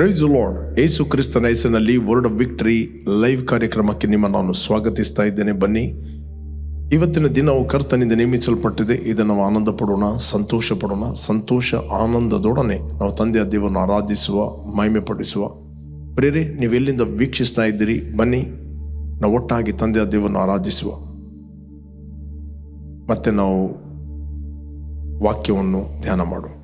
Price lord ಏಸು ಕ್ರಿಸ್ತನ ಹೆಸರಿನಲ್ಲಿ word of victory live ಕಾರ್ಯಕ್ರಮಕ್ಕೆ ನಿಮ್ಮ ನಾನು ಸ್ವಾಗತಿಸ್ತಾ ಇದ್ದೇನೆ. ಬನ್ನಿ, ಇವತ್ತಿನ ದಿನವು ಕರ್ತನಿಂದ ನೇಮಿಸಲ್ಪಟ್ಟಿದೆ. ಇದನ್ನು ನಾವು ಆನಂದ ಪಡೋಣ ಸಂತೋಷ ಪಡೋಣ ಸಂತೋಷ ಆನಂದದೊಡನೆ ನಾವು ತಂದೆಯ ದೇವರನ್ನು ಆರಾಧಿಸುವ ಮಹಿಮೆ ಪಡಿಸುವ ಪ್ರೇರೆ ನೀವೆಲ್ಲಿಂದ ವೀಕ್ಷಿಸ್ತಾ ಇದ್ದೀರಿ? ಬನ್ನಿ, ನಾವು ಒಟ್ಟಾಗಿ ತಂದೆಯ ದೇವರನ್ನು ಆರಾಧಿಸುವ. ಮತ್ತೆ ನಾವು ವಾಕ್ಯವನ್ನು ಧ್ಯಾನ ಮಾಡುವ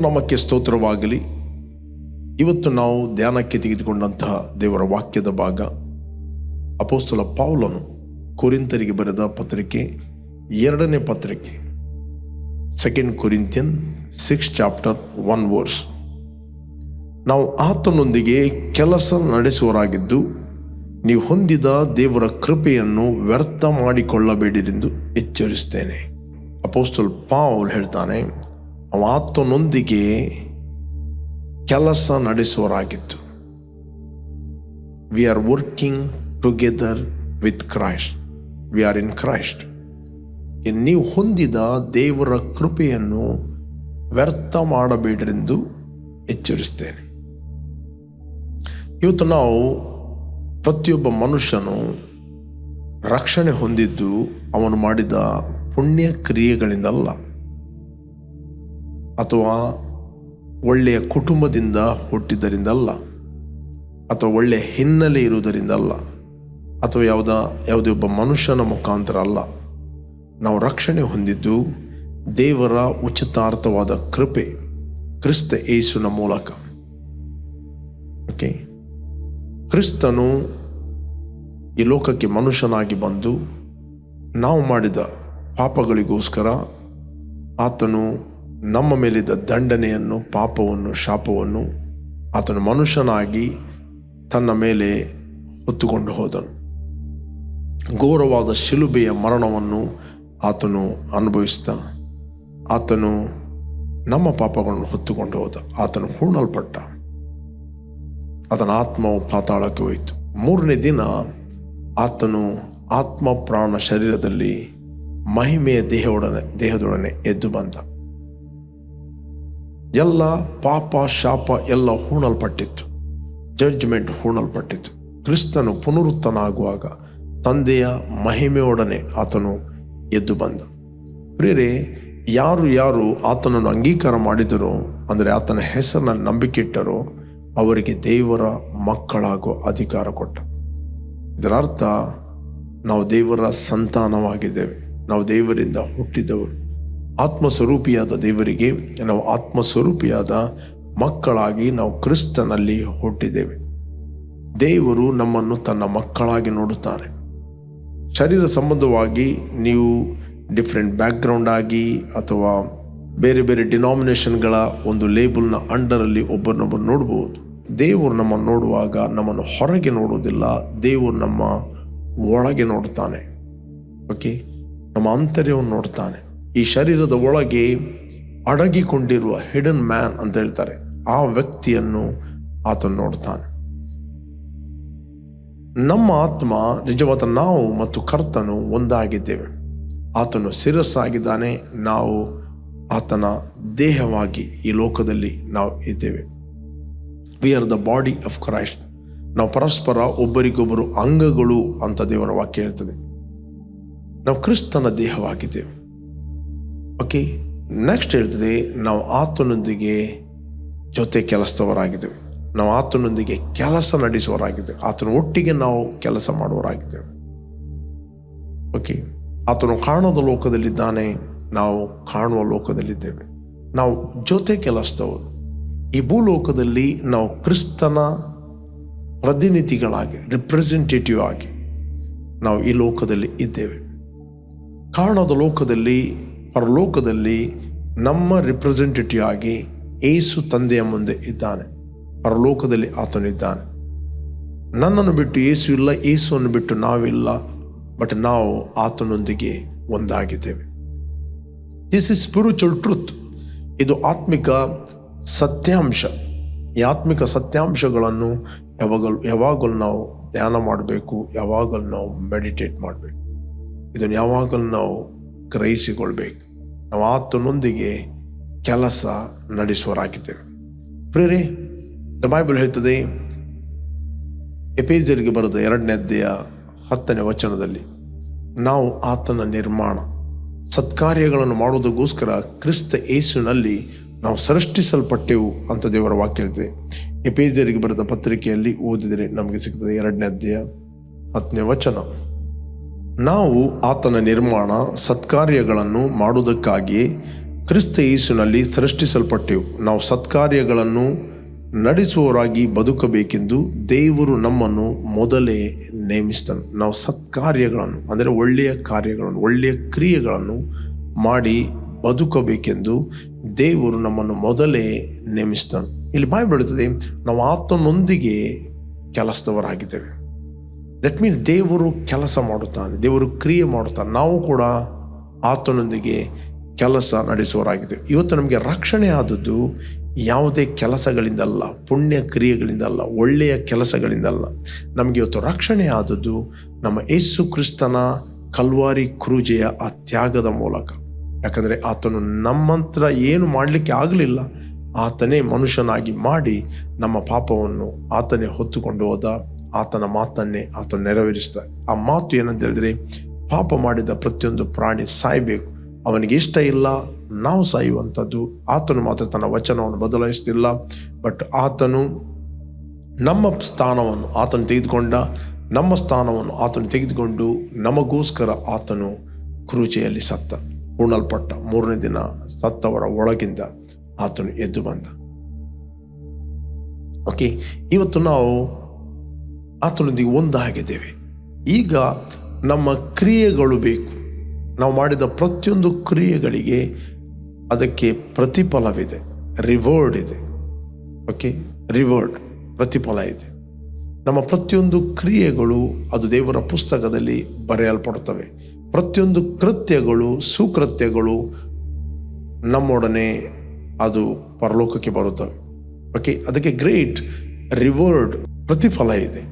ನಾಮಕ್ಕೆ ಸ್ತೋತ್ರವಾಗಲಿ. ಇವತ್ತು ನಾವು ಧ್ಯಾನಕ್ಕೆ ತೆಗೆದುಕೊಂಡಂತಹ ದೇವರ ವಾಕ್ಯದ ಭಾಗ. ಅಪೋಸ್ತಲ ಪಾವಲನು ಕುರಿಂತರಿಗೆ ಬರೆದ ಪತ್ರಿಕೆ ಎರಡನೇ ಪತ್ರಿಕೆ. Second Corinthian six chapter one verse ನಾವು ಆತನೊಂದಿಗೆ ಕೆಲಸ ನಡೆಸುವರಾಗಿದ್ದು ನೀವು ಹೊಂದಿದ ದೇವರ ಕೃಪೆಯನ್ನು ವ್ಯರ್ಥ ಮಾಡಿಕೊಳ್ಳಬೇಡಿರೆಂದು ಎಚ್ಚರಿಸುತ್ತೇನೆ. ಅಪೋಸ್ತಲ್ ಪಾವಲ್ ಹೇಳ್ತಾನೆ ಆತನೊಂದಿಗೆ ಕೆಲಸ ನಡೆಸುವರಾಗಿತ್ತು we are working together with Christ we are in Christ ನೀವು ಹೊಂದಿದ ದೇವರ ಕೃಪೆಯನ್ನು ವ್ಯರ್ಥ ಮಾಡಬೇಡ್ರೆಂದು ಎಚ್ಚರಿಸ್ತೇನೆ ಇವತ್ತು ನಾವು ಪ್ರತಿಯೊಬ್ಬ ಮನುಷ್ಯನು ರಕ್ಷಣೆ ಹೊಂದಿದ್ದು ಅವನು ಮಾಡಿದ ಪುಣ್ಯ ಕ್ರಿಯೆಗಳಿಂದಲ್ಲ. ಅಥವಾ ಒಳ್ಳೆಯ ಕುಟುಂಬದಿಂದ ಹುಟ್ಟಿದ್ದರಿಂದಲ್ಲ, ಅಥವಾ ಒಳ್ಳೆಯ ಹಿನ್ನೆಲೆ ಇರುವುದರಿಂದಲ್ಲ, ಅಥವಾ ಯಾವುದ, ಯಾವುದೇ ಒಬ್ಬ ಮನುಷ್ಯನ ಮುಖಾಂತರ ಅಲ್ಲ. ನಾವು ರಕ್ಷಣೆ ಹೊಂದಿದ್ದು ದೇವರ ಉಚಿತಾರ್ಥವಾದ ಕೃಪೆ ಕ್ರಿಸ್ತ ಏಸುನ ಮೂಲಕ. ಓಕೆ ಕ್ರಿಸ್ತನು ಈ ಲೋಕಕ್ಕೆ ಮನುಷ್ಯನಾಗಿ ಬಂದು ನಾವು ಮಾಡಿದ ಪಾಪಗಳಿಗೋಸ್ಕರ ಆತನು ನಮ್ಮ ಮೇಲಿದ್ದ ದಂಡನೆಯನ್ನು, ಪಾಪವನ್ನು, ಶಾಪವನ್ನು ಆತನು ಮನುಷ್ಯನಾಗಿ ತನ್ನ ಮೇಲೆ ಹೊತ್ತುಕೊಂಡು ಹೋದನು. ಘೋರವಾದ ಶಿಲುಬೆಯ ಮರಣವನ್ನು ಆತನು ಅನುಭವಿಸಿದ. ಆತನು ನಮ್ಮ ಪಾಪಗಳನ್ನು ಹೊತ್ತುಕೊಂಡು ಹೋದ. ಆತನು ಹೂಣಲ್ಪಟ್ಟ. ಆತನ ಆತ್ಮವು ಪಾತಾಳಕ್ಕೆ ಹೋಯಿತು. ಮೂರನೇ ದಿನ ಆತನು ಆತ್ಮ ಪ್ರಾಣ ಶರೀರದಲ್ಲಿ ಮಹಿಮೆಯ ದೇಹದೊಡನೆ ದೇಹದೊಡನೆ ಎದ್ದು ಬಂದ. ಎಲ್ಲ ಪಾಪ, ಶಾಪ ಎಲ್ಲ ಹೂಣಲ್ಪಟ್ಟಿತ್ತು. ಜಡ್ಜ್ಮೆಂಟ್ ಹೂಣಲ್ಪಟ್ಟಿತ್ತು. ಕ್ರಿಸ್ತನು ಪುನರುತ್ತನಾಗುವಾಗ ತಂದೆಯ ಮಹಿಮೆಯೊಡನೆ ಆತನು ಎದ್ದು ಬಂದ. ಪ್ರೇರೆ ಯಾರು ಯಾರು ಆತನನ್ನು ಅಂಗೀಕಾರ ಮಾಡಿದರೋ, ಅಂದರೆ ಆತನ ಹೆಸರಿನಲ್ಲಿ ನಂಬಿಕೆ ಇಟ್ಟರೋ ಅವರಿಗೆ ದೇವರ ಮಕ್ಕಳಾಗುವ ಅಧಿಕಾರ ಕೊಟ್ಟ. ಇದರ ಅರ್ಥ ನಾವು ದೇವರ ಸಂತಾನವಾಗಿದ್ದೇವೆ. ನಾವು ದೇವರಿಂದ ಹುಟ್ಟಿದವರು. ಆತ್ಮಸ್ವರೂಪಿಯಾದ ದೇವರಿಗೆ ನಾವು ಆತ್ಮಸ್ವರೂಪಿಯಾದ ಮಕ್ಕಳಾಗಿ ನಾವು ಕ್ರಿಸ್ತನಲ್ಲಿ ಹುಟ್ಟಿದ್ದೇವೆ. ದೇವರು ನಮ್ಮನ್ನು ತನ್ನ ಮಕ್ಕಳಾಗಿ ನೋಡುತ್ತಾರೆ. ಶರೀರ ಸಂಬಂಧವಾಗಿ ನೀವು ಡಿಫ್ರೆಂಟ್ ಬ್ಯಾಕ್ಗ್ರೌಂಡ್ ಆಗಿ ಅಥವಾ ಬೇರೆ ಬೇರೆ ಡಿನಾಮಿನೇಷನ್ಗಳ ಒಂದು ಲೇಬಲ್ನ ಅಂಡರಲ್ಲಿ ಒಬ್ಬರನ್ನೊಬ್ಬರು ನೋಡ್ಬೋದು. ದೇವರು ನಮ್ಮನ್ನು ನೋಡುವಾಗ ನಮ್ಮನ್ನು ಹೊರಗೆ ನೋಡುವುದಿಲ್ಲ. ದೇವರು ನಮ್ಮ ಒಳಗೆ ನೋಡ್ತಾನೆ ಓಕೆ ನಮ್ಮ ಆಂತರ್ಯವನ್ನು ನೋಡ್ತಾನೆ. ಈ ಶರೀರದ ಒಳಗೆ ಅಡಗಿಕೊಂಡಿರುವ ಹಿಡನ್ ಮ್ಯಾನ್ ಅಂತ ಹೇಳ್ತಾರೆ. ಆ ವ್ಯಕ್ತಿಯನ್ನು ಆತ ನೋಡ್ತಾನೆ. ನಮ್ಮ ಆತ್ಮ, ನಿಜವಾದ ನಾವು ಮತ್ತು ಕರ್ತನು ಒಂದಾಗಿದ್ದೇವೆ. ಆತನು ಶಿರಸ್ಸಾಗಿದ್ದಾನೆ, ನಾವು ಆತನ ದೇಹವಾಗಿ ಈ ಲೋಕದಲ್ಲಿ ನಾವು ಇದ್ದೇವೆ. We are the body of Christ ನಾವು ಪರಸ್ಪರ ಒಬ್ಬರಿಗೊಬ್ಬರು ಅಂಗಗಳು ಅಂತ ದೇವರ ವಾಕ್ಯ ಹೇಳ್ತದೆ. ನಾವು ಕ್ರಿಸ್ತನ ದೇಹವಾಗಿದ್ದೇವೆ. ಓಕೆ ನೆಕ್ಸ್ಟ್ ಹೇಳ್ತದೆ, ನಾವು ಆತನೊಂದಿಗೆ ಜೊತೆ ಕೆಲಸದವರಾಗಿದ್ದೇವೆ. ನಾವು ಆತನೊಂದಿಗೆ ಕೆಲಸ ನಡೆಸುವವರಾಗಿದ್ದೇವೆ. ಆತನ ಒಟ್ಟಿಗೆ ನಾವು ಕೆಲಸ ಮಾಡುವವರಾಗಿದ್ದೇವೆ. ಓಕೆ, ಆತನು ಕಾಣದ ಲೋಕದಲ್ಲಿದ್ದಾನೆ, ನಾವು ಕಾಣುವ ಲೋಕದಲ್ಲಿದ್ದೇವೆ. ನಾವು ಜೊತೆ ಕೆಲಸದವರು. ಈ ಭೂಲೋಕದಲ್ಲಿ ನಾವು ಕ್ರಿಸ್ತನ ಪ್ರತಿನಿಧಿಗಳಾಗಿ ರಿಪ್ರೆಸೆಂಟೇಟಿವ್ ಆಗಿ ನಾವು ಈ ಲೋಕದಲ್ಲಿ ಇದ್ದೇವೆ. ಕಾಣದ ಲೋಕದಲ್ಲಿ ಪರಲೋಕದಲ್ಲಿ ನಮ್ಮ ರಿಪ್ರೆಸೆಂಟೇಟಿವ್ ಆಗಿ ಏಸು ತಂದೆಯ ಮುಂದೆ ಇದ್ದಾನೆ. ಪರಲೋಕದಲ್ಲಿ ಆತನಿದ್ದಾನೆ. ನನ್ನನ್ನು ಬಿಟ್ಟು ಏಸು ಇಲ್ಲ, ಏಸುವನ್ನು ಬಿಟ್ಟು ನಾವಿಲ್ಲ ಬಟ್ ನಾವು ಆತನೊಂದಿಗೆ ಒಂದಾಗಿದ್ದೇವೆ. ದಿಸ್ ಇಸ್ ಸ್ಪಿರಿಚುವಲ್ ಟ್ರುತ್ ಇದು ಆತ್ಮಿಕ ಸತ್ಯಾಂಶ. ಈ ಆತ್ಮಿಕ ಸತ್ಯಾಂಶಗಳನ್ನು ಯಾವಾಗಲೂ ಯಾವಾಗಲೂ ನಾವು ಧ್ಯಾನ ಮಾಡಬೇಕು, ಯಾವಾಗಲೂ ನಾವು ಮೆಡಿಟೇಟ್ ಮಾಡಬೇಕು. ಇದನ್ನು ಯಾವಾಗಲೂ ನಾವು ಗ್ರಹಿಸಿಕೊಳ್ಬೇಕು. ನಾವು ಆತನೊಂದಿಗೆ ಕೆಲಸ ನಡೆಸುವರಾಗಿದ್ದೇವೆ ಪ್ರೇರೆ ದ ಬೈಬಲ್ ಹೇಳ್ತದೆ ಎಪೇಜರಿಗೆ ಬರೆದ ಎರಡನೇ ಅಧ್ಯಾಯ ಹತ್ತನೇ ವಚನದಲ್ಲಿ, ನಾವು ಆತನ ನಿರ್ಮಾಣ, ಸತ್ಕಾರ್ಯಗಳನ್ನು ಮಾಡುವುದಕ್ಕೋಸ್ಕರ ಕ್ರಿಸ್ತ ಯೇಸುನಲ್ಲಿ ನಾವು ಸೃಷ್ಟಿಸಲ್ಪಟ್ಟೆವು ಅಂತ ದೇವರ ವಾಕ್ಯ ಹೇಳ್ತದೆ. ಎಪೇಜರಿಗೆ ಬರೆದ ಪತ್ರಿಕೆಯಲ್ಲಿ ಓದಿದರೆ ನಮಗೆ ಸಿಗ್ತದೆ ಎರಡನೇ ಅಧ್ಯಾಯ ಹತ್ತನೇ ವಚನ. ನಾವು ಆತನ ನಿರ್ಮಾಣ, ಸತ್ಕಾರ್ಯಗಳನ್ನು ಮಾಡುವುದಕ್ಕಾಗಿ ಕ್ರಿಸ್ತ ಯೇಸುನಲ್ಲಿ ಸೃಷ್ಟಿಸಲ್ಪಟ್ಟೆವು. ನಾವು ಸತ್ಕಾರ್ಯಗಳನ್ನು ನಡೆಸುವವರಾಗಿ ಬದುಕಬೇಕೆಂದು ದೇವರು ನಮ್ಮನ್ನು ಮೊದಲೇ ನೇಮಿಸಿದನು. ನಾವು ಸತ್ಕಾರ್ಯಗಳನ್ನು, ಅಂದರೆ ಒಳ್ಳೆಯ ಕಾರ್ಯಗಳನ್ನು, ಒಳ್ಳೆಯ ಕ್ರಿಯೆಗಳನ್ನು ಮಾಡಿ ಬದುಕಬೇಕೆಂದು ದೇವರು ನಮ್ಮನ್ನು ಮೊದಲೇ ನೇಮಿಸಿದನು. ಇಲ್ಲಿ ಬಾಯಿ ಬಿಡುತ್ತದೆ ನಾವು ಆತನೊಂದಿಗೆ ಕೆಲಸದವರಾಗಿದ್ದೇವೆ. ದಟ್ ಮೀನ್ಸ್ ದೇವರು ಕೆಲಸ ಮಾಡುತ್ತಾನೆ, ದೇವರು ಕ್ರಿಯೆ ಮಾಡುತ್ತಾನೆ. ನಾವು ಕೂಡ ಆತನೊಂದಿಗೆ ಕೆಲಸ ನಡೆಸುವರಾಗಿದೆ ಇವತ್ತು ನಮಗೆ ರಕ್ಷಣೆ ಆದದ್ದು ಯಾವುದೇ ಕೆಲಸಗಳಿಂದಲ್ಲ, ಪುಣ್ಯ ಕ್ರಿಯೆಗಳಿಂದಲ್ಲ, ಒಳ್ಳೆಯ ಕೆಲಸಗಳಿಂದಲ್ಲ. ನಮಗೆ ಇವತ್ತು ರಕ್ಷಣೆ ಆದದ್ದು ನಮ್ಮ ಯೇಸು ಕ್ರಿಸ್ತನ ಕಲ್ವಾರಿ ಕ್ರೂಜೆಯ ಆ ತ್ಯಾಗದ ಮೂಲಕ. ಯಾಕಂದರೆ ಆತನು ನಮ್ಮಂತ್ರ ಏನು ಮಾಡಲಿಕ್ಕೆ ಆಗಲಿಲ್ಲ, ಆತನೇ ಮನುಷ್ಯನಾಗಿ ಮಾಡಿ ನಮ್ಮ ಪಾಪವನ್ನು ಆತನೇ ಹೊತ್ತುಕೊಂಡು ಹೋದ ಆತನ ಮಾತನ್ನೇ ಆತ ನೆರವೇರಿಸಿದ ಆ ಮಾತು ಏನಂತ ಹೇಳಿದ್ರೆ, ಪಾಪ ಮಾಡಿದ ಪ್ರತಿಯೊಂದು ಪ್ರಾಣಿ ಸಾಯಬೇಕು. ಅವನಿಗೆ ಇಷ್ಟ ಇಲ್ಲ, ನಾವು ಸಾಯುವಂಥದ್ದು. ಆತನು ಮಾತ್ರ ತನ್ನ ವಚನವನ್ನು ಬದಲಾಯಿಸ್ತಿಲ್ಲ. ಬಟ್ ಆತನು ನಮ್ಮ ಸ್ಥಾನವನ್ನು ಆತನು ತೆಗೆದುಕೊಂಡ, ನಮ್ಮ ಸ್ಥಾನವನ್ನು ಆತನು ತೆಗೆದುಕೊಂಡು ನಮಗೋಸ್ಕರ ಆತನು ಕ್ರೂಚೆಯಲ್ಲಿ ಸತ್ತ. ಉಣಲ್ಪಟ್ಟ ಮೂರನೇ ದಿನ ಸತ್ತವರ ಒಳಗಿಂದ ಆತನು ಎದ್ದು ಬಂದ. ಓಕೆ ಇವತ್ತು ನಾವು ಆತನೊಂದಿಗೆ ಒಂದಾಗಿದ್ದೇವೆ. ಈಗ ನಮ್ಮ ಕ್ರಿಯೆಗಳು ಬೇಕು. ನಾವು ಮಾಡಿದ ಪ್ರತಿಯೊಂದು ಕ್ರಿಯೆಗಳಿಗೆ ಅದಕ್ಕೆ ಪ್ರತಿಫಲವಿದೆ. ರಿವರ್ಡ್ ಇದೆ. ಓಕೆ ರಿವರ್ಡ್ ಪ್ರತಿಫಲ ಇದೆ. ನಮ್ಮ ಪ್ರತಿಯೊಂದು ಕ್ರಿಯೆಗಳು ಅದು ದೇವರ ಪುಸ್ತಕದಲ್ಲಿ ಬರೆಯಲ್ಪಡ್ತವೆ ಪ್ರತಿಯೊಂದು ಕೃತ್ಯಗಳು, ಸುಕೃತ್ಯಗಳು ನಮ್ಮೊಡನೆ ಅದು ಪರಲೋಕಕ್ಕೆ ಬರುತ್ತವೆ. ಓಕೆ ಅದಕ್ಕೆ ಗ್ರೇಟ್ ರಿವರ್ಡ್ ಪ್ರತಿಫಲ ಇದೆ.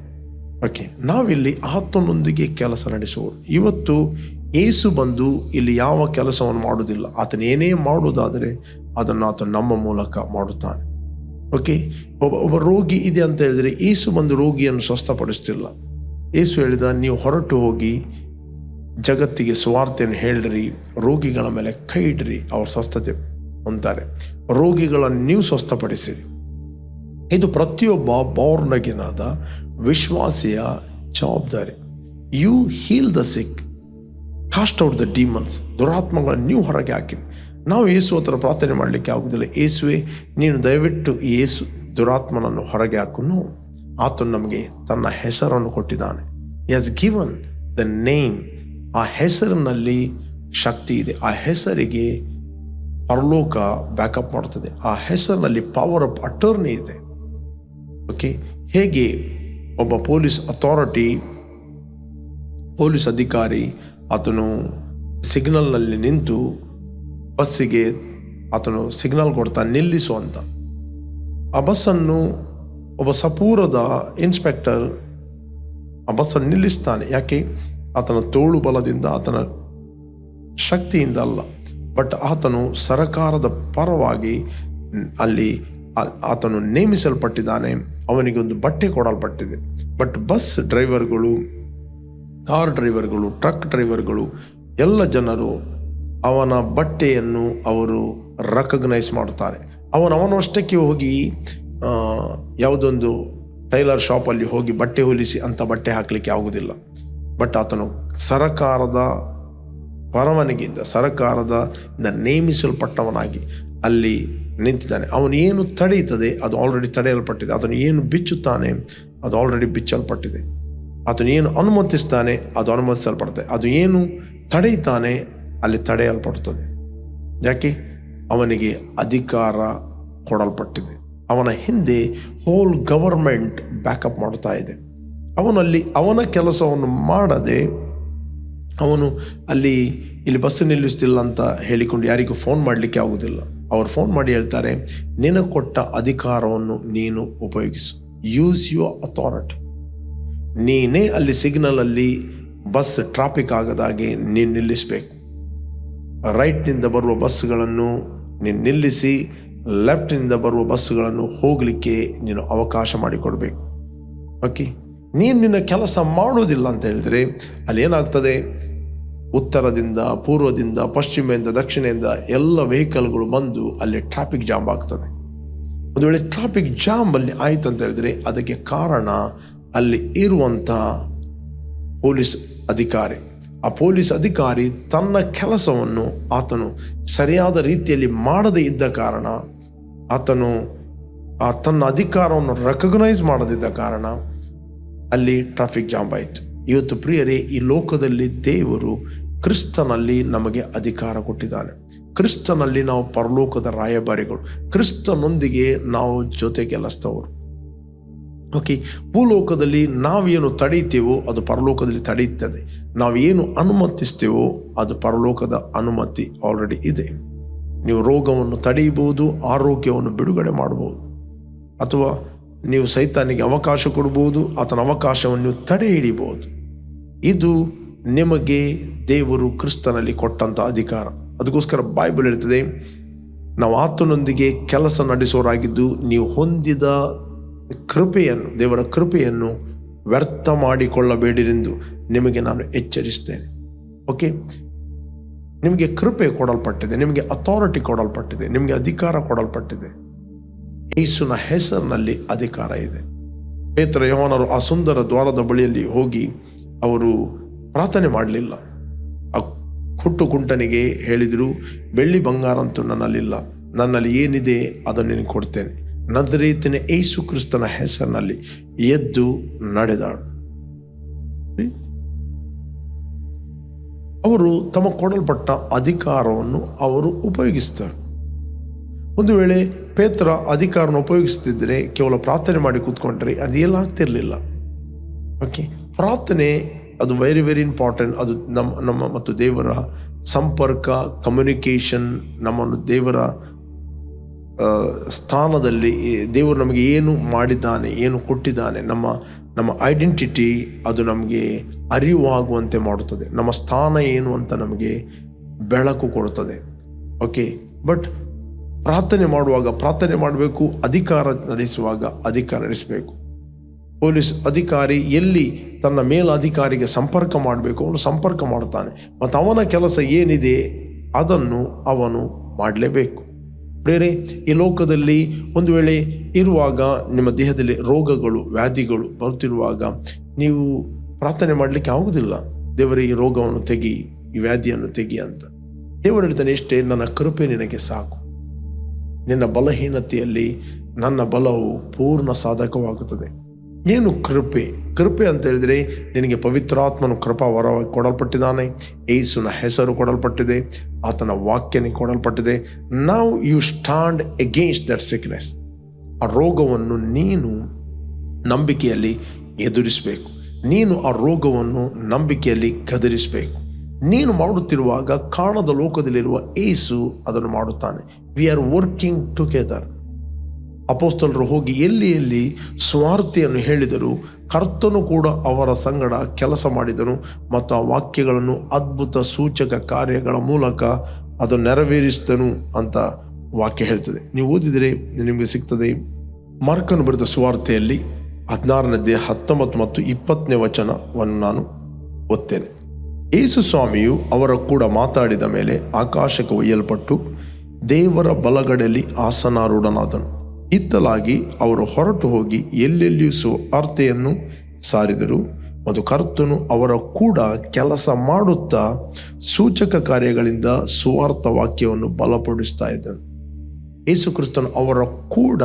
ಓಕೆ, ನಾವಿಲ್ಲಿ ಆತನೊಂದಿಗೆ ಕೆಲಸ ನಡೆಸುವರು ಇವತ್ತು ಏಸು ಬಂದು ಇಲ್ಲಿ ಯಾವ ಕೆಲಸವನ್ನು ಮಾಡುವುದಿಲ್ಲ. ಆತನ ಏನೇ ಮಾಡುವುದಾದರೆ ಅದನ್ನು ಆತ ನಮ್ಮ ಮೂಲಕ ಮಾಡುತ್ತಾನೆ. ಓಕೆ, ಒಬ್ಬ ಒಬ್ಬ ರೋಗಿ ಇದೆ ಅಂತ ಹೇಳಿದರೆ ಏಸು ಬಂದು ರೋಗಿಯನ್ನು ಸ್ವಸ್ಥಪಡಿಸ್ತಿಲ್ಲ. ಏಸು ಹೇಳಿದ, ನೀವು ಹೊರಟು ಹೋಗಿ ಜಗತ್ತಿಗೆ ಸ್ವಾರ್ಥೆಯನ್ನು ಹೇಳಿರಿ, ರೋಗಿಗಳ ಮೇಲೆ ಕೈ ಇಡ್ರಿ, ಅವ್ರ ಸ್ವಸ್ಥತೆ ಹೊಂತಾರೆ ರೋಗಿಗಳನ್ನು ನೀವು ಸ್ವಸ್ಥಪಡಿಸಿರಿ. ಇದು ಪ್ರತಿಯೊಬ್ಬ ಬೌರ್ನಗಿನಾದ ವಿಶ್ವಾಸಿಯ ಜವಾಬ್ದಾರಿ. You heal the sick cast out the demons ದುರಾತ್ಮಗಳನ್ನು ನೀವು ಹೊರಗೆ ಹಾಕಿ. ನಾವು ಯೇಸು ಹತ್ರ ಪ್ರಾರ್ಥನೆ ಮಾಡಲಿಕ್ಕೆ ಆಗುವುದಿಲ್ಲ ಏಸುವೆ ನೀನು ದಯವಿಟ್ಟು ಯೇಸು ದುರಾತ್ಮನನ್ನು ಹೊರಗೆ ಹಾಕುನು ಆತನು ನಮಗೆ ತನ್ನ ಹೆಸರನ್ನು ಕೊಟ್ಟಿದ್ದಾನೆ. ಎಸ್ ಗಿವನ್ ದ ನೇಮ್ ಆ ಹೆಸರಿನಲ್ಲಿ ಶಕ್ತಿ ಇದೆ. ಆ ಹೆಸರಿಗೆ ಪರಲೋಕ ಬ್ಯಾಕಪ್ ಮಾಡ್ತದೆ ಆ ಹೆಸರಿನಲ್ಲಿ ಪವರ್ ಆಫ್ ಅಟರ್ನಿ ಇದೆ. ಓಕೆ, ಹೇಗೆ ಒಬ್ಬ ಪೊಲೀಸ್ ಅಥಾರಿಟಿ, ಪೊಲೀಸ್ ಅಧಿಕಾರಿ ಆತನು ಸಿಗ್ನಲ್ನಲ್ಲಿ ನಿಂತು ಬಸ್ಸಿಗೆ ಆತನು ಸಿಗ್ನಲ್ ಕೊಡ್ತಾ ನಿಲ್ಲಿಸು ಅಂತ. ಆ ಬಸ್ಸನ್ನು ಒಬ್ಬ ಸಪೂರದ ಇನ್ಸ್ಪೆಕ್ಟರ್ ಆ ಬಸ್ಸನ್ನು ನಿಲ್ಲಿಸ್ತಾನೆ. ಯಾಕೆ? ಆತನ ತೋಳು ಬಲದಿಂದ ಆತನ ಶಕ್ತಿಯಿಂದ ಅಲ್ಲ, ಬಟ್ ಆತನು ಸರಕಾರದ ಪರವಾಗಿ ಅಲ್ಲಿ ಆತನು ನೇಮಿಸಲ್ಪಟ್ಟಿದ್ದಾನೆ. ಅವನಿಗೆ ಒಂದು ಬಟ್ಟೆ ಕೊಡಲ್ಪಟ್ಟಿದೆ. ಬಟ್ ಬಸ್ ಡ್ರೈವರ್ಗಳು ಕಾರ್ ಡ್ರೈವರ್ಗಳು ಟ್ರಕ್ ಡ್ರೈವರ್ಗಳು ಎಲ್ಲ ಜನರು ಅವನ ಬಟ್ಟೆಯನ್ನು ಅವರು ರೆಕಗ್ನೈಸ್ ಮಾಡ್ತಾರೆ ಅವನು ಅವನಷ್ಟಕ್ಕೆ ಹೋಗಿ ಯಾವುದೊಂದು ಟೈಲರ್ ಶಾಪಲ್ಲಿ ಹೋಗಿ ಬಟ್ಟೆ ಹೊಲಿಸಿ ಅಂತ ಬಟ್ಟೆ ಹಾಕಲಿಕ್ಕೆ ಆಗುವುದಿಲ್ಲ. ಬಟ್ ಆತನು ಸರಕಾರದ ಪರವಾನಗಿಯಿಂದ, ಸರಕಾರದ ನೇಮಿಸಲ್ಪಟ್ಟವನಾಗಿ ಅಲ್ಲಿ ನಿಂತಿದ್ದಾನೆ. ಅವನು ಏನು ತಡೆಯುತ್ತದೆ, ಅದು ಆಲ್ರೆಡಿ ತಡೆಯಲ್ಪಟ್ಟಿದೆ. ಅದನ್ನು ಏನು ಬಿಚ್ಚುತ್ತಾನೆ, ಅದು ಆಲ್ರೆಡಿ ಬಿಚ್ಚಲ್ಪಟ್ಟಿದೆ. ಅದನ್ನು ಏನು ಅನುಮತಿಸ್ತಾನೆ, ಅದು ಅನುಮತಿಸಲ್ಪಡ್ತದೆ ಅದು ಏನು ತಡೆಯುತ್ತಾನೆ, ಅಲ್ಲಿ ತಡೆಯಲ್ಪಡುತ್ತದೆ. ಯಾಕೆ? ಅವನಿಗೆ ಅಧಿಕಾರ ಕೊಡಲ್ಪಟ್ಟಿದೆ. ಅವನ ಹಿಂದೆ ಹೋಲ್ ಗವರ್ಮೆಂಟ್ ಬ್ಯಾಕಪ್ ಮಾಡ್ತಾ ಇದೆ. ಅವನಲ್ಲಿ ಅವನ ಕೆಲಸವನ್ನು ಮಾಡದೆ ಅವನು ಅಲ್ಲಿ, ಇಲ್ಲಿ ಬಸ್ ನಿಲ್ಲಿಸ್ತಿಲ್ಲ ಅಂತ ಹೇಳಿಕೊಂಡು ಯಾರಿಗೂ ಫೋನ್ ಮಾಡಲಿಕ್ಕೆ ಆಗುವುದಿಲ್ಲ. ಅವ್ರು ಫೋನ್ ಮಾಡಿ ಹೇಳ್ತಾರೆ, ನಿನಗೆ ಕೊಟ್ಟ ಅಧಿಕಾರವನ್ನು ನೀನು ಉಪಯೋಗಿಸು. ಯೂಸ್ ಯುವರ್ ಅಥಾರಿಟಿ ನೀನೇ ಅಲ್ಲಿ ಸಿಗ್ನಲಲ್ಲಿ ಬಸ್ ಟ್ರಾಫಿಕ್ ಆಗದಾಗೆ ನೀನು ನಿಲ್ಲಿಸಬೇಕು. ರೈಟ್ನಿಂದ ಬರುವ ಬಸ್ಗಳನ್ನು ನೀನು ನಿಲ್ಲಿಸಿ ಲೆಫ್ಟ್ನಿಂದ ಬರುವ ಬಸ್ಗಳನ್ನು ಹೋಗಲಿಕ್ಕೆ ನೀನು ಅವಕಾಶ ಮಾಡಿಕೊಡ್ಬೇಕು. ಓಕೆ ನೀನು ನಿನ್ನ ಕೆಲಸ ಮಾಡುವುದಿಲ್ಲ ಅಂತ ಹೇಳಿದರೆ, ಅಲ್ಲಿ ಏನಾಗ್ತದೆ? ಉತ್ತರದಿಂದ, ಪೂರ್ವದಿಂದ, ಪಶ್ಚಿಮದಿಂದ, ದಕ್ಷಿಣದಿಂದ ಎಲ್ಲ ವೆಹಿಕಲ್ಗಳು ಬಂದು ಅಲ್ಲಿ ಟ್ರಾಫಿಕ್ ಜಾಮ್ ಆಗ್ತದೆ. ಒಂದು ವೇಳೆ ಟ್ರಾಫಿಕ್ ಜಾಮ್ ಅಲ್ಲಿ ಆಯಿತು ಅಂತ ಹೇಳಿದ್ರೆ ಅದಕ್ಕೆ ಕಾರಣ ಅಲ್ಲಿ ಇರುವಂಥ ಪೊಲೀಸ್ ಅಧಿಕಾರಿ. ಆ ಪೊಲೀಸ್ ಅಧಿಕಾರಿ ತನ್ನ ಕೆಲಸವನ್ನು ಆತನು ಸರಿಯಾದ ರೀತಿಯಲ್ಲಿ ಮಾಡದೇ ಇದ್ದ ಕಾರಣ, ಆತನು, ಆ ತನ್ನ ಅಧಿಕಾರವನ್ನು ರೆಕಗ್ನೈಸ್ ಮಾಡದಿದ್ದ ಕಾರಣ ಅಲ್ಲಿ ಟ್ರಾಫಿಕ್ ಜಾಮ್ ಆಯಿತು. ಇವತ್ತು ಪ್ರಿಯರೇ, ಈ ಲೋಕದಲ್ಲಿ ದೇವರು ಕ್ರಿಸ್ತನಲ್ಲಿ ನಮಗೆ ಅಧಿಕಾರ ಕೊಟ್ಟಿದ್ದಾನೆ. ಕ್ರಿಸ್ತನಲ್ಲಿ ನಾವು ಪರಲೋಕದ ರಾಯಭಾರಿಗಳು. ಕ್ರಿಸ್ತನೊಂದಿಗೆ ನಾವು ಜೊತೆ ಕೆಲಸದವರು ಓಕೆ ಭೂಲೋಕದಲ್ಲಿ ನಾವೇನು ತಡೆಯುತ್ತೇವೋ ಅದು ಪರಲೋಕದಲ್ಲಿ ತಡೆಯುತ್ತದೆ. ನಾವೇನು ಅನುಮತಿಸ್ತೇವೋ ಅದು ಪರಲೋಕದ ಅನುಮತಿ ಆಲ್ರೆಡಿ ಇದೆ. ನೀವು ರೋಗವನ್ನು ತಡೆಯಬಹುದು, ಆರೋಗ್ಯವನ್ನು ಬಿಡುಗಡೆ ಮಾಡಬಹುದು. ಅಥವಾ ನೀವು ಸೈತಾನಿಗೆ ಅವಕಾಶ ಕೊಡಬಹುದು, ಆತನ ಅವಕಾಶವನ್ನು ನೀವು ತಡೆ ಹಿಡಿಬಹುದು ಇದು ನಿಮಗೆ ದೇವರು ಕ್ರಿಸ್ತನಲ್ಲಿ ಕೊಟ್ಟಂಥ ಅಧಿಕಾರ. ಅದಕ್ಕೋಸ್ಕರ ಬೈಬಲ್ ಹೇಳ್ತದೆ, ನಾವು ಆತನೊಂದಿಗೆ ಕೆಲಸ ನಡೆಸೋರಾಗಿದ್ದು ನೀವು ಹೊಂದಿದ ಕೃಪೆಯನ್ನು, ದೇವರ ಕೃಪೆಯನ್ನು ವ್ಯರ್ಥ ಮಾಡಿಕೊಳ್ಳಬೇಡಿರೆಂದು ನಿಮಗೆ ನಾನು ಎಚ್ಚರಿಸ್ತೇನೆ. ಓಕೆ ನಿಮಗೆ ಕೃಪೆ ಕೊಡಲ್ಪಟ್ಟಿದೆ, ನಿಮಗೆ ಅಥಾರಿಟಿ ಕೊಡಲ್ಪಟ್ಟಿದೆ, ನಿಮಗೆ ಅಧಿಕಾರ ಕೊಡಲ್ಪಟ್ಟಿದೆ. ಯೇಸುನ ಹೆಸರಿನಲ್ಲಿ ಅಧಿಕಾರ ಇದೆ. ಪೇತ್ರ ಯೋಹಾನರು ಆ ಸುಂದರ ದ್ವಾರದ ಬಳಿಯಲ್ಲಿ ಹೋಗಿ ಅವರು ಪ್ರಾರ್ಥನೆ ಮಾಡಲಿಲ್ಲ. ಆ ಹುಟ್ಟು ಕುಂಟನಿಗೆ ಹೇಳಿದರು, ಬೆಳ್ಳಿ ಬಂಗಾರ ಅಂತೂ ನನ್ನಲ್ಲಿಲ್ಲ. ನನ್ನಲ್ಲಿ ಏನಿದೆ ಅದನ್ನು ನಿನಗೆ ಕೊಡ್ತೇನೆ. ನದರೇತಿನ ಏಸು ಕ್ರಿಸ್ತನ ಹೆಸರಿನಲ್ಲಿ ಎದ್ದು ನಡೆದಾಳು? ಅವರು ತಮ್ಮ ಕೊಡಲ್ಪಟ್ಟ ಅಧಿಕಾರವನ್ನು ಅವರು ಉಪಯೋಗಿಸ್ತಾರೆ. ಒಂದು ವೇಳೆ ಪೇತ್ರ ಅಧಿಕಾರನ ಉಪಯೋಗಿಸ್ತಿದ್ರೆ, ಕೇವಲ ಪ್ರಾರ್ಥನೆ ಮಾಡಿ ಕೂತ್ಕೊಂಡ್ರೆ ಎಲ್ಲ ಆಗ್ತಿರ್ಲಿಲ್ಲ. ಓಕೆ. ಪ್ರಾರ್ಥನೆ ಅದು ವೆರಿ ವೆರಿ ಇಂಪಾರ್ಟೆಂಟ್ ಅದು ನಮ್ಮ ನಮ್ಮ ಮತ್ತು ದೇವರ ಸಂಪರ್ಕ ಕಮ್ಯುನಿಕೇಷನ್ ನಮ್ಮನ್ನು ದೇವರ ಸ್ಥಾನದಲ್ಲಿ ದೇವರು ನಮಗೆ ಏನು ಮಾಡಿದ್ದಾನೆ, ಏನು ಕೊಟ್ಟಿದ್ದಾನೆ, ನಮ್ಮ ನಮ್ಮ ಐಡೆಂಟಿಟಿ ಅದು ನಮಗೆ ಅರಿವಾಗುವಂತೆ ಮಾಡುತ್ತದೆ. ನಮ್ಮ ಸ್ಥಾನ ಏನು ಅಂತ ನಮಗೆ ಬೆಳಕು ಕೊಡುತ್ತದೆ. ಓಕೆ ಬಟ್ ಪ್ರಾರ್ಥನೆ ಮಾಡುವಾಗ, ಪ್ರಾರ್ಥನೆ ಮಾಡಬೇಕು, ಅಧಿಕಾರ ನಡೆಸುವಾಗ ಅಧಿಕಾರ ನಡೆಸಬೇಕು. ಪೊಲೀಸ್ ಅಧಿಕಾರಿ ಎಲ್ಲಿ ತನ್ನ ಮೇಲಧಿಕಾರಿಗೆ ಸಂಪರ್ಕ ಮಾಡಬೇಕು ಅವನು ಸಂಪರ್ಕ ಮಾಡ್ತಾನೆ. ಮತ್ತು ಅವನ ಕೆಲಸ ಏನಿದೆ ಅದನ್ನು ಅವನು ಮಾಡಲೇಬೇಕು. ಬೇರೆ ಈ ಲೋಕದಲ್ಲಿ ಒಂದು ವೇಳೆ ಇರುವಾಗ ನಿಮ್ಮ ದೇಹದಲ್ಲಿ ರೋಗಗಳು, ವ್ಯಾಧಿಗಳು ಬರುತ್ತಿರುವಾಗ ನೀವು ಪ್ರಾರ್ಥನೆ ಮಾಡಲಿಕ್ಕೆ ಆಗುವುದಿಲ್ಲ. ದೇವರೇ, ಈ ರೋಗವನ್ನು ತೆಗಿ, ಈ ವ್ಯಾಧಿಯನ್ನು ತೆಗಿ ಅಂತ. ದೇವರು ಹೇಳ್ತಾನೆ, ಇಷ್ಟೇ, ನನ್ನ ಕೃಪೆ ನಿನಗೆ ಸಾಕು. ನಿನ್ನ ಬಲಹೀನತೆಯಲ್ಲಿ ನನ್ನ ಬಲವು ಪೂರ್ಣ ಸಾಧಕವಾಗುತ್ತದೆ. ಏನು ಕೃಪೆ? ಕೃಪೆ ಅಂತ ಹೇಳಿದರೆ ನಿನಗೆ ಪವಿತ್ರಾತ್ಮನು ಕೃಪಾ ವರ ಕೊಡಲ್ಪಟ್ಟಿದ್ದಾನೆ ಏಸುನ ಹೆಸರು ಕೊಡಲ್ಪಟ್ಟಿದೆ, ಆತನ ವಾಕ್ಯನಿಗೆ ಕೊಡಲ್ಪಟ್ಟಿದೆ. ನಾವು you stand against that sickness ಆ ರೋಗವನ್ನು ನೀನು ನಂಬಿಕೆಯಲ್ಲಿ ಎದುರಿಸಬೇಕು. ನೀನು ಆ ರೋಗವನ್ನು ನಂಬಿಕೆಯಲ್ಲಿ ಕದರಿಸಬೇಕು ನೀನು ಮಾಡುತ್ತಿರುವಾಗ ಕಾಣದ ಲೋಕದಲ್ಲಿರುವ ಏಸು ಅದನ್ನು ಮಾಡುತ್ತಾನೆ. ವಿ ಆರ್ ವರ್ಕಿಂಗ್ ಟುಗೆದರ್ ಅಪೋಸ್ತಲರು ಹೋಗಿ ಎಲ್ಲಿ ಎಲ್ಲಿ ಸ್ವಾರ್ಥಿಯನ್ನು ಹೇಳಿದರು, ಕರ್ತನು ಕೂಡ ಅವರ ಸಂಗಡ ಕೆಲಸ ಮಾಡಿದನು ಮತ್ತು ಆ ವಾಕ್ಯಗಳನ್ನು ಅದ್ಭುತ ಸೂಚಕ ಕಾರ್ಯಗಳ ಮೂಲಕ ಅದು ನೆರವೇರಿಸಿದನು ಅಂತ ವಾಕ್ಯ ಹೇಳ್ತದೆ. ನೀವು ಓದಿದರೆ ನಿಮಗೆ ಸಿಗ್ತದೆ. ಮಾರ್ಕನು ಬರೆದ ಸುವಾರ್ತೆಯಲ್ಲಿ ಹದಿನಾರನೇ ಹತ್ತೊಂಬತ್ತು ಮತ್ತು ಇಪ್ಪತ್ತನೇ ವಚನವನ್ನು ನಾನು ಓದ್ತೇನೆ. ಯೇಸು ಸ್ವಾಮಿಯು ಅವರ ಕೂಡ ಮಾತಾಡಿದ ಮೇಲೆ ಆಕಾಶಕ್ಕೆ ಒಯ್ಯಲ್ಪಟ್ಟು ದೇವರ ಬಲಗಡೆಯಲ್ಲಿ ಆಸನಾರೂಢನಾದನು. ಇತ್ತಲಾಗಿ ಅವರು ಹೊರಟು ಹೋಗಿ ಎಲ್ಲೆಲ್ಲಿಯೂ ಸುವಾರ್ತೆಯನ್ನು ಸಾರಿದರು. ಮತ್ತು ಕರ್ತನು ಅವರ ಕೂಡ ಕೆಲಸ ಮಾಡುತ್ತಾ ಸೂಚಕ ಕಾರ್ಯಗಳಿಂದ ಸುವಾರ್ಥ ವಾಕ್ಯವನ್ನು ಬಲಪಡಿಸ್ತಾ ಇದ್ದನು. ಯೇಸು ಕ್ರಿಸ್ತನು ಅವರ ಕೂಡ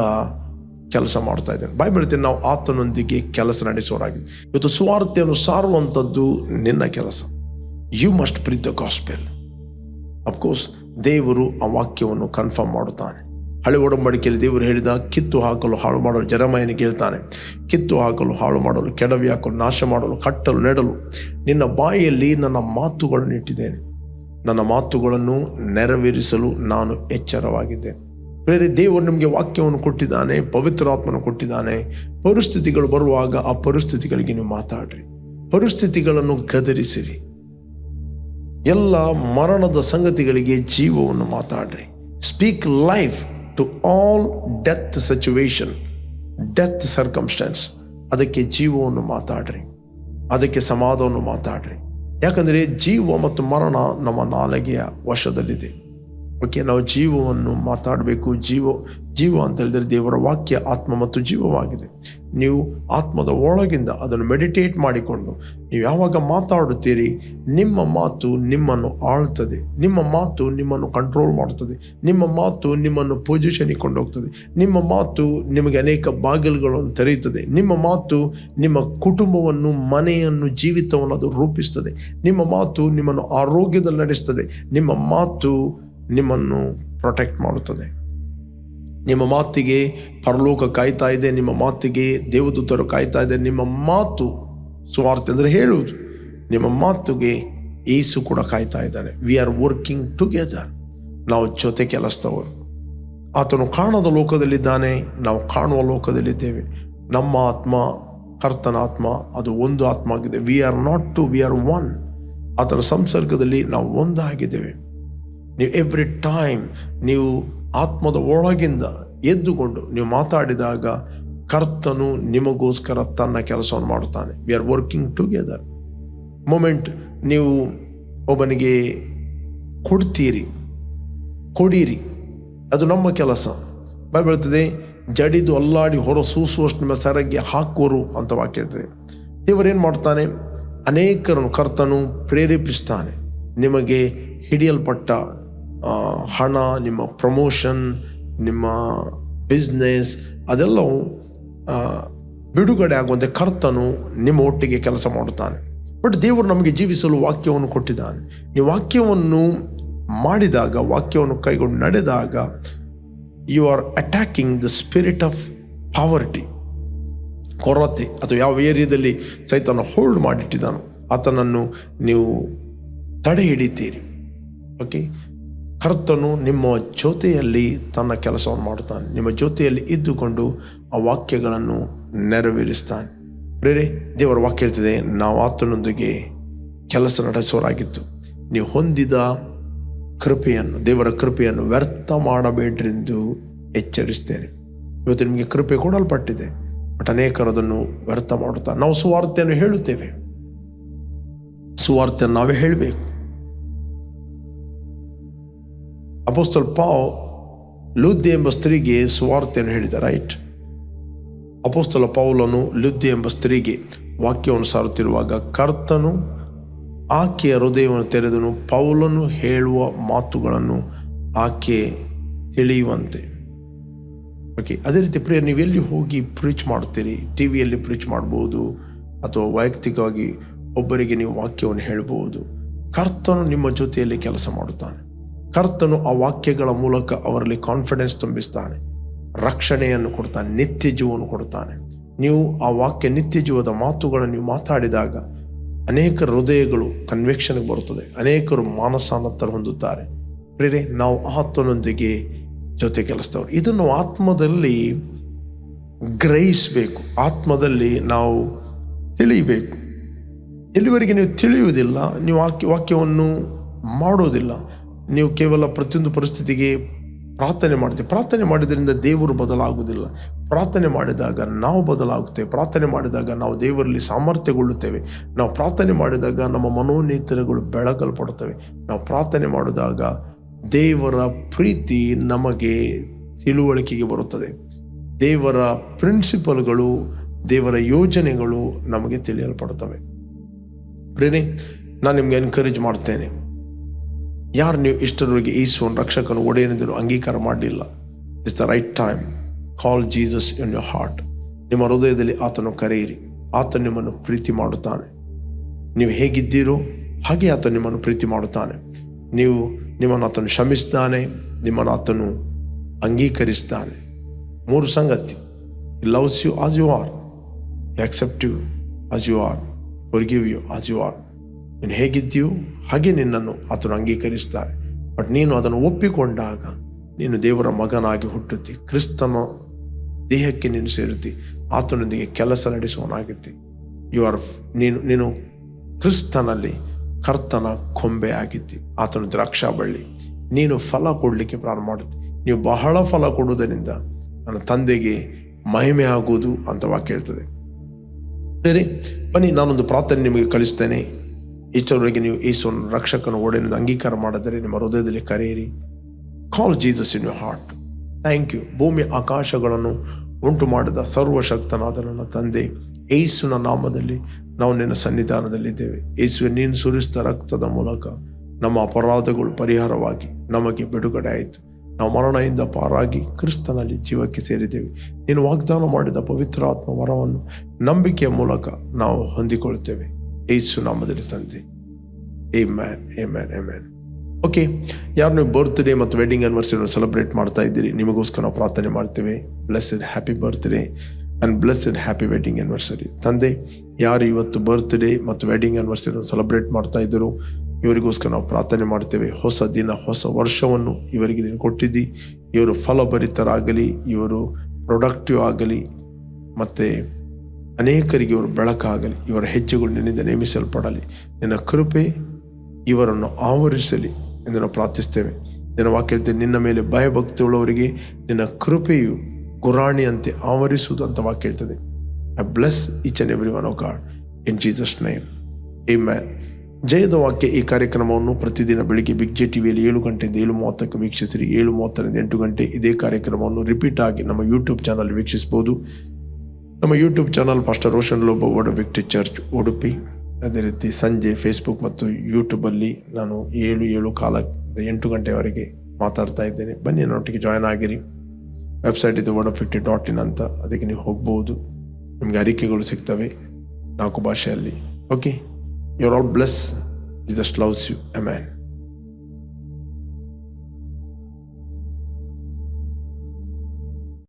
ಕೆಲಸ ಮಾಡ್ತಾ ಇದ್ದಾನೆ. ಬೈಬಲ್ ನಾವು ಆತನೊಂದಿಗೆ ಕೆಲಸ ನಡೆಸೋರಾಗಿದೆ ಇವತ್ತು ಸುವಾರ್ತೆಯನ್ನು ಸಾರುವಂಥದ್ದು ನಿನ್ನ ಕೆಲಸ. You must preach the gospel of course ದೇವರು ಆ ವಾಕ್ಯವನ್ನು ಕನ್ಫರ್ಮ್ ಮಾಡುತ್ತಾನೆ. ಹಳೆ ಒಡಂಬಡಿಕೆಯಲ್ಲಿ ದೇವರು ಹೇಳಿದ, ಕಿತ್ತು ಹಾಕಲು ಹಾಳು ಮಾಡಲು ಜರಮಯನಿಗೆ ಹೇಳ್ತಾನೆ. ಕಿತ್ತು ಹಾಕಲು ಹಾಳು ಮಾಡಲು, ಕೆಡವಿ ಹಾಕಲು, ನಾಶ ಮಾಡಲು, ಕಟ್ಟಲು, ನೆಡಲು ನಿನ್ನ ಬಾಯಿಯಲ್ಲಿ ನನ್ನ ಮಾತುಗಳನ್ನು ಇಟ್ಟಿದ್ದೇನೆ. ನನ್ನ ಮಾತುಗಳನ್ನು ನೆರವೇರಿಸಲು ನಾನು ಎಚ್ಚರವಾಗಿದ್ದೇನೆ. ಬೇರೆ ದೇವರು ನಿಮಗೆ ವಾಕ್ಯವನ್ನು ಕೊಟ್ಟಿದ್ದಾನೆ ಪವಿತ್ರಾತ್ಮನ ಕೊಟ್ಟಿದ್ದಾನೆ. ಪರಿಸ್ಥಿತಿಗಳು ಬರುವಾಗ ಆ ಪರಿಸ್ಥಿತಿಗಳಿಗೆ ನೀವು ಮಾತಾಡ್ರಿ. ಪರಿಸ್ಥಿತಿಗಳನ್ನು ಗದರಿಸಿರಿ. ಎಲ್ಲ ಮರಣದ ಸಂಗತಿಗಳಿಗೆ ಜೀವವನ್ನು ಮಾತಾಡ್ರಿ. Speak life to all death situation death circumstances ಅದಕ್ಕೆ ಜೀವವನ್ನು ಮಾತಾಡ್ರಿ. ಅದಕ್ಕೆ ಸಮಾಧವನ್ನು ಮಾತಾಡ್ರಿ. ಯಾಕಂದರೆ ಜೀವ ಮತ್ತು ಮರಣ ನಮ್ಮ ನಾಲಿಗೆಯ ವಶದಲ್ಲಿದೆ. ಓಕೆ, ನಾವು ಜೀವವನ್ನು ಮಾತಾಡಬೇಕು. ಜೀವ ಜೀವ ಅಂತ ಹೇಳಿದರೆ ದೇವರ ವಾಕ್ಯ ಆತ್ಮ ಮತ್ತು ಜೀವವಾಗಿದೆ. ನೀವು ಆತ್ಮದ ಒಳಗಿಂದ ಅದನ್ನು ಮೆಡಿಟೇಟ್ ಮಾಡಿಕೊಂಡು ನೀವು ಯಾವಾಗ ಮಾತಾಡುತ್ತೀರಿ, ನಿಮ್ಮ ಮಾತು ನಿಮ್ಮನ್ನು ಆಳ್ತದೆ. ನಿಮ್ಮ ಮಾತು ನಿಮ್ಮನ್ನು ಕಂಟ್ರೋಲ್ ಮಾಡುತ್ತದೆ. ನಿಮ್ಮ ಮಾತು ನಿಮ್ಮನ್ನು ಪೊಸಿಷನಿಗೆ ಕೊಂಡೋಗ್ತದೆ. ನಿಮ್ಮ ಮಾತು ನಿಮಗೆ ಅನೇಕ ಬಾಗಿಲುಗಳನ್ನು ತೆರೆಯುತ್ತದೆ. ನಿಮ್ಮ ಮಾತು ನಿಮ್ಮ ಕುಟುಂಬವನ್ನು, ಮನೆಯನ್ನು, ಜೀವಿತವನ್ನು ಅದು ರೂಪಿಸ್ತದೆ. ನಿಮ್ಮ ಮಾತು ನಿಮ್ಮನ್ನು ಆರೋಗ್ಯದಲ್ಲಿ ನಡೆಸ್ತದೆ. ನಿಮ್ಮ ಮಾತು ನಿಮ್ಮನ್ನು ಪ್ರೊಟೆಕ್ಟ್ ಮಾಡುತ್ತದೆ. ನಿಮ್ಮ ಮಾತಿಗೆ ಪರಲೋಕ ಕಾಯ್ತಾ ಇದೆ, ನಿಮ್ಮ ಮಾತಿಗೆ ದೇವದೂತರು ಕಾಯ್ತಾ ಇದೆ, ನಿಮ್ಮ ಮಾತು ಸುವಾರ್ತೆ ಅಂದರೆ ಹೇಳುವುದು. ನಿಮ್ಮ ಮಾತುಗೆ ಏಸು ಕೂಡ ಕಾಯ್ತಾ ಇದ್ದಾನೆ. ವಿ ಆರ್ ವರ್ಕಿಂಗ್ ಟುಗೆದರ್ ನಾವು ಜೊತೆ ಕೆಲಸದವರು. ಆತನು ಕಾಣದ ಲೋಕದಲ್ಲಿದ್ದಾನೆ, ನಾವು ಕಾಣುವ ಲೋಕದಲ್ಲಿದ್ದೇವೆ. ನಮ್ಮ ಆತ್ಮ, ಕರ್ತನ ಆತ್ಮ, ಅದು ಒಂದು ಆತ್ಮ ಆಗಿದೆ we are not two we are one ಆತನ ಸಂಸರ್ಗದಲ್ಲಿ ನಾವು ಒಂದಾಗಿದ್ದೇವೆ. ನೀವು ಎವ್ರಿ ಟೈಮ್ ನೀವು ಆತ್ಮದ ಒಳಗಿಂದ ಎದ್ದುಕೊಂಡು ನೀವು ಮಾತಾಡಿದಾಗ ಕರ್ತನು ನಿಮಗೋಸ್ಕರ ತನ್ನ ಕೆಲಸವನ್ನು ಮಾಡುತ್ತಾನೆ. We are working together moment ನೀವು ಒಬ್ಬನಿಗೆ ಕೊಡ್ತೀರಿ, ಕೊಡಿರಿ. ಅದು ನಮ್ಮ ಕೆಲಸ. ಬಾಯ್ ಬೀಳ್ತದೆ ಜಡಿದು ಅಲ್ಲಾಡಿ ಹೊರ ಸೂಸುವಷ್ಟು ನಿಮ್ಮ ಸರಗೆ ಹಾಕುವರು ಅಂತ ವಾಕ್ಯ ಇರ್ತದೆ ದೇವರೇನು ಮಾಡ್ತಾನೆ? ಅನೇಕರನ್ನು ಕರ್ತನು ಪ್ರೇರೇಪಿಸ್ತಾನೆ. ನಿಮಗೆ ಹಿಡಿಯಲ್ಪಟ್ಟ ಹಣ, ನಿಮ್ಮ ಪ್ರಮೋಷನ್ ನಿಮ್ಮ ಬಿಸ್ನೆಸ್ ಅದೆಲ್ಲವೂ ಬಿಡುಗಡೆ ಆಗುವಂತೆ ಕರ್ತನು ನಿಮ್ಮ ಒಟ್ಟಿಗೆ ಕೆಲಸ ಮಾಡುತ್ತಾನೆ. ಬಟ್ ದೇವರು ನಮಗೆ ಜೀವಿಸಲು ವಾಕ್ಯವನ್ನು ಕೊಟ್ಟಿದ್ದಾನೆ. ನೀವು ವಾಕ್ಯವನ್ನು ಮಾಡಿದಾಗ, ವಾಕ್ಯವನ್ನು ಕೈಗೊಂಡು ನಡೆದಾಗ you are attacking the spirit of poverty ಕೊರತೆ, ಅಥವಾ ಯಾವ ಏರಿಯಾದಲ್ಲಿ ಸೈತನ ಹೋಲ್ಡ್ ಮಾಡಿಟ್ಟಿದ್ದಾನೋ, ಆತನನ್ನು ನೀವು ತಡೆ ಹಿಡಿತೀರಿ. ಓಕೆ ಕರ್ತನು ನಿಮ್ಮ ಜೊತೆಯಲ್ಲಿ ತನ್ನ ಕೆಲಸವನ್ನು ಮಾಡುತ್ತಾನೆ. ನಿಮ್ಮ ಜೊತೆಯಲ್ಲಿ ಇದ್ದುಕೊಂಡು ಆ ವಾಕ್ಯಗಳನ್ನು ನೆರವೇರಿಸ್ತಾನೆ ಬೇರೆ ದೇವರ ವಾಕ್ಯ ಹೇಳ್ತಿದೆ, ನಾವು ಆತನೊಂದಿಗೆ ಕೆಲಸ ನಡೆಸೋರಾಗಿತ್ತು ನೀವು ಹೊಂದಿದ ಕೃಪೆಯನ್ನು, ದೇವರ ಕೃಪೆಯನ್ನು ವ್ಯರ್ಥ ಮಾಡಬೇಡ್ರೆಂದು ಎಚ್ಚರಿಸ್ತೇನೆ ಇವತ್ತು ನಿಮಗೆ ಕೃಪೆ ಕೊಡಲ್ಪಟ್ಟಿದೆ, ಬಟ್ ಅನೇಕರು ಅದನ್ನು ವ್ಯರ್ಥ ಮಾಡುತ್ತಾರೆ. ನಾವು ಸುವಾರ್ತೆಯನ್ನು ಹೇಳುತ್ತೇವೆ. ಸುವಾರ್ತೆಯನ್ನು ನಾವೇ ಹೇಳಬೇಕು. ಅಪೋಸ್ತಲ್ ಪಾವ್ ಲುದ್ದಿ ಎಂಬ ಸ್ತ್ರೀಗೆ ಸುವಾರ್ತೆಯನ್ನು ಹೇಳಿದ ರೈಟ್ ಅಪೋಸ್ತಲ ಪೌಲನು ಲುದ್ದಿ ಎಂಬ ಸ್ತ್ರೀಗೆ ವಾಕ್ಯವನ್ನು ಸಾರುತ್ತಿರುವಾಗ, ಕರ್ತನು ಆಕೆಯ ಹೃದಯವನ್ನು ತೆರೆದನು, ಪೌಲನು ಹೇಳುವ ಮಾತುಗಳನ್ನು ಆಕೆ ತಿಳಿಯುವಂತೆ. ಓಕೆ ಅದೇ ರೀತಿ ಪ್ರಿಯ ನೀವು ಎಲ್ಲಿ ಹೋಗಿ ಪ್ರೀಚ್ ಮಾಡ್ತೀರಿ ಟಿ ವಿಯಲ್ಲಿ ಪ್ರೀಚ್ ಮಾಡ್ಬೋದು, ಅಥವಾ ವೈಯಕ್ತಿಕವಾಗಿ ಒಬ್ಬರಿಗೆ ನೀವು ವಾಕ್ಯವನ್ನು ಹೇಳಬಹುದು. ಕರ್ತನು ನಿಮ್ಮ ಜೊತೆಯಲ್ಲಿ ಕೆಲಸ ಮಾಡುತ್ತಾನೆ. ಕರ್ತನು ಆ ವಾಕ್ಯಗಳ ಮೂಲಕ ಅವರಲ್ಲಿ ಕಾನ್ಫಿಡೆನ್ಸ್ ತುಂಬಿಸ್ತಾನೆ. ರಕ್ಷಣೆಯನ್ನು ಕೊಡ್ತಾನೆ ನಿತ್ಯ ಜೀವವನ್ನು ಕೊಡ್ತಾನೆ. ನೀವು ಆ ವಾಕ್ಯ ನಿತ್ಯ ಜೀವದ ಮಾತುಗಳನ್ನು ನೀವು ಮಾತಾಡಿದಾಗ ಅನೇಕ ಹೃದಯಗಳು ಕನ್ವೆಕ್ಷನ್ಗೆ ಬರುತ್ತದೆ. ಅನೇಕರು ಮಾನಸಾನತ್ತರ ಹೊಂದುತ್ತಾರೆ. ಪ್ರೇರೆ ನಾವು ಆತ್ಮನೊಂದಿಗೆ ಜೊತೆ ಕೆಲಸದವರು ಇದನ್ನು ಆತ್ಮದಲ್ಲಿ ಗ್ರಹಿಸಬೇಕು. ಆತ್ಮದಲ್ಲಿ ನಾವು ತಿಳಿಯಬೇಕು ಎಲ್ಲಿವರೆಗೆ ನೀವು ತಿಳಿಯುವುದಿಲ್ಲ, ನೀವು ವಾಕ್ಯ, ವಾಕ್ಯವನ್ನು ಮಾಡೋದಿಲ್ಲ ನೀವು ಕೇವಲ ಪ್ರತಿಯೊಂದು ಪರಿಸ್ಥಿತಿಗೆ ಪ್ರಾರ್ಥನೆ ಮಾಡ್ತೀವಿ ಪ್ರಾರ್ಥನೆ ಮಾಡಿದ್ರಿಂದ ದೇವರು ಬದಲಾಗುವುದಿಲ್ಲ. ಪ್ರಾರ್ಥನೆ ಮಾಡಿದಾಗ ನಾವು ಬದಲಾಗುತ್ತೇವೆ. ಪ್ರಾರ್ಥನೆ ಮಾಡಿದಾಗ ನಾವು ದೇವರಲ್ಲಿ ಸಾಮರ್ಥ್ಯಗೊಳ್ಳುತ್ತೇವೆ. ನಾವು ಪ್ರಾರ್ಥನೆ ಮಾಡಿದಾಗ ನಮ್ಮ ಮನೋನೇತರಗಳು ಬೆಳಗಲ್ಪಡುತ್ತವೆ. ನಾವು ಪ್ರಾರ್ಥನೆ ಮಾಡಿದಾಗ ದೇವರ ಪ್ರೀತಿ ನಮಗೆ ತಿಳುವಳಿಕೆಗೆ ಬರುತ್ತದೆ. ದೇವರ ಪ್ರಿನ್ಸಿಪಲ್ಗಳು, ದೇವರ ಯೋಜನೆಗಳು ನಮಗೆ ತಿಳಿಯಲ್ಪಡುತ್ತವೆ. ಪ್ರೇರೆ ನಾನು ನಿಮಗೆ ಎನ್ಕರೇಜ್ ಮಾಡ್ತೇನೆ. ಯಾರು ನೀವು ಇಷ್ಟರವರೆಗೆ ಈಸುವನ್ನು ರಕ್ಷಕನು, ಒಡೆಯನೆಂದು ಅಂಗೀಕಾರ ಮಾಡಲಿಲ್ಲ. It's the right time call Jesus in your heart ನಿಮ್ಮ ಹೃದಯದಲ್ಲಿ ಆತನು ಕರೆಯಿರಿ. ಆತ ನಿಮ್ಮನ್ನು ಪ್ರೀತಿ ಮಾಡುತ್ತಾನೆ. ನೀವು ಹೇಗಿದ್ದೀರೋ ಹಾಗೆ ಆತ ನಿಮ್ಮನ್ನು ಪ್ರೀತಿ ಮಾಡುತ್ತಾನೆ. ನೀವು ನಿಮ್ಮನ್ನು ಆತನು ಕ್ಷಮಿಸ್ತಾನೆ, ನಿಮ್ಮನ್ನು ಆತನು ಅಂಗೀಕರಿಸ್ತಾನೆ. ಮೂರು ಸಂಗತಿ. Loves you as you are accept you as you are forgive you as you are ನೀನು ಹೇಗಿದ್ದೀಯೋ ಹಾಗೆ ನಿನ್ನನ್ನು ಆತನು ಅಂಗೀಕರಿಸ್ತಾರೆ. ಬಟ್ ನೀನು ಅದನ್ನು ಒಪ್ಪಿಕೊಂಡಾಗ ನೀನು ದೇವರ ಮಗನಾಗಿ ಹುಟ್ಟುತ್ತಿ, ಕ್ರಿಸ್ತನ ದೇಹಕ್ಕೆ ನೀನು ಸೇರುತ್ತಿ, ಆತನೊಂದಿಗೆ ಕೆಲಸ ನಡೆಸುವನಾಗುತ್ತಿ ಯು ಆರ್ ನೀನು ನೀನು ಕ್ರಿಸ್ತನಲ್ಲಿ ಕರ್ತನ ಕೊಂಬೆ ಆಗಿದ್ದಿ ಆತನು ದ್ರಾಕ್ಷಾ ಬಳ್ಳಿ. ನೀನು ಫಲ ಕೊಡಲಿಕ್ಕೆ ಪ್ರಾರಂಭ ಮಾಡುತ್ತೆ. ನೀವು ಬಹಳ ಫಲ ಕೊಡುವುದರಿಂದ ನನ್ನ ತಂದೆಗೆ ಮಹಿಮೆ ಆಗುವುದು ಅಂತ ವಾಕ್ಯ ಹೇಳ್ತದೆ. ಬೇರೆ ಬನ್ನಿ, ನಾನೊಂದು ಪ್ರಾರ್ಥನೆ ನಿಮಗೆ ಕಳಿಸ್ತೇನೆ. ಇಷ್ಟರವರೆಗೆ ನೀವು ಯೇಸುವನ್ನು ರಕ್ಷಕನ ಒಡೆಯನ್ನು ಅಂಗೀಕಾರ ಮಾಡಿದರೆ ನಿಮ್ಮ ಹೃದಯದಲ್ಲಿ ಕರೆಯಿರಿ. Call Jesus in you heart thank you ಭೂಮಿ ಆಕಾಶಗಳನ್ನು ಉಂಟು ಮಾಡಿದ ಸರ್ವಶಕ್ತನಾದ ನನ್ನ ತಂದೆ ಏಸುನ ನಾಮದಲ್ಲಿ ನಾವು ನಿನ್ನ ಸನ್ನಿಧಾನದಲ್ಲಿದ್ದೇವೆ. ಏಸುವೆ ನೀನು ಸುರಿಸಿದ ರಕ್ತದ ಮೂಲಕ ನಮ್ಮ ಅಪರಾಧಗಳು ಪರಿಹಾರವಾಗಿ ನಮಗೆ ಬಿಡುಗಡೆ ಆಯಿತು ನಾವು ಮರಣದಿಂದ ಪಾರಾಗಿ ಕ್ರಿಸ್ತನಲ್ಲಿ ಜೀವಕ್ಕೆ ಸೇರಿದ್ದೇವೆ. ನೀನು ವಾಗ್ದಾನ ಮಾಡಿದ ಪವಿತ್ರಾತ್ಮ ವರವನ್ನು ನಂಬಿಕೆಯ ಮೂಲಕ ನಾವು ಹೊಂದಿಕೊಳ್ಳುತ್ತೇವೆ. ಏಸು ನಾಮದಲ್ಲಿ ತಂದೆ. ಏ ಮ್ಯಾನ್ ಏ ಮ್ಯಾನ್ ಏ ಮ್ಯಾನ್ ಓಕೆ ಯಾರು ನೀವು ಬರ್ತ್ಡೇ ಮತ್ತು ವೆಡ್ಡಿಂಗ್ ಆನಿವರ್ಸರಿಯನ್ನು ಸೆಲೆಬ್ರೇಟ್ ಮಾಡ್ತಾ ಇದ್ದೀರಿ, ನಿಮಗೋಸ್ಕರ ನಾವು ಪ್ರಾರ್ಥನೆ ಮಾಡ್ತೇವೆ. Blessed happy birthday and blessed happy wedding anniversary ತಂದೆ, ಯಾರು ಇವತ್ತು ಬರ್ತ್ಡೇ ಮತ್ತು ವೆಡ್ಡಿಂಗ್ ಆ್ಯನಿವರ್ಸರಿ ಸೆಲೆಬ್ರೇಟ್ ಮಾಡ್ತಾ ಇದ್ದರು, ಇವರಿಗೋಸ್ಕರ ನಾವು ಪ್ರಾರ್ಥನೆ ಮಾಡ್ತೇವೆ. ಹೊಸ ದಿನ, ಹೊಸ ವರ್ಷವನ್ನು ಇವರಿಗೆ ನೀನು ಕೊಟ್ಟಿದ್ದಿ. ಇವರು ಫಲಭರಿತರಾಗಲಿ, ಇವರು ಪ್ರೊಡಕ್ಟಿವ್ ಆಗಲಿ, ಮತ್ತು ಅನೇಕರಿಗೆ ಇವರು ಬೆಳಕಾಗಲಿ, ಇವರ ಹೆಜ್ಜೆಗಳು ನಿನ್ನಿಂದ ನೇಮಿಸಲ್ಪಡಲಿ. ನಿನ್ನ ಕೃಪೆ ಇವರನ್ನು ಆವರಿಸಲಿ ಎಂದು ನಾವು ಪ್ರಾರ್ಥಿಸ್ತೇವೆ. ನಿನ್ನ ವಾಕ್ಯ ಹೇಳ್ತೇವೆ ನಿನ್ನ ಮೇಲೆ ಭಯಭಕ್ತಿ ಉಳ್ಳವರಿಗೆ ನಿನ್ನ ಕೃಪೆಯು ಗುರಾಣಿಯಂತೆ ಆವರಿಸುವುದು ಅಂತ ವಾಕ್ಯ ಹೇಳ್ತದೆ. I bless each and every one O God in Jesus name amen ಜಯದ ವಾಕ್ಯ ಈ ಕಾರ್ಯಕ್ರಮವನ್ನು ಪ್ರತಿದಿನ ಬೆಳಿಗ್ಗೆ ಬಿಗ್ ಜೆ ಟಿವಿಯಲ್ಲಿ ಏಳು ಗಂಟೆಯಿಂದ ಏಳು ಮೂವತ್ತಕ್ಕೆ ವೀಕ್ಷಿಸಿರಿ. ಏಳು ಮೂವತ್ತರಿಂದ ಎಂಟು ಗಂಟೆ ಇದೇ ಕಾರ್ಯಕ್ರಮವನ್ನು ರಿಪೀಟ್ ಆಗಿ ನಮ್ಮ ಯೂಟ್ಯೂಬ್ ಚಾನಲ್ ವೀಕ್ಷಿಸಬಹುದು. ನಮ್ಮ YouTube channel pastor Roshan Lobo victory church Udupi ಅದೇ ರೀತಿ ಸಂಜೆ ಫೇಸ್ಬುಕ್ ಮತ್ತು ಯೂಟ್ಯೂಬಲ್ಲಿ ನಾನು ಏಳು ಏಳು ಕಾಲ ಎಂಟು ಗಂಟೆವರೆಗೆ ಮಾತಾಡ್ತಾ ಇದ್ದೇನೆ. ಬನ್ನಿ ನನ್ನೊಟ್ಟಿಗೆ ಜಾಯ್ನ್ ಆಗಿರಿ. ವೆಬ್ಸೈಟ್ ಇದು ವರ್ಡ್ ಫಿಫ್ಟಿ ಡಾಟ್ ಇನ್ ಅಂತ ಅದಕ್ಕೆ ನೀವು ಹೋಗ್ಬೋದು. ನಿಮಗೆ ಅರಿಕೆಗಳು ಸಿಗ್ತವೆ ನಾಲ್ಕು ಭಾಷೆಯಲ್ಲಿ. Okay you are all bless just loves you amen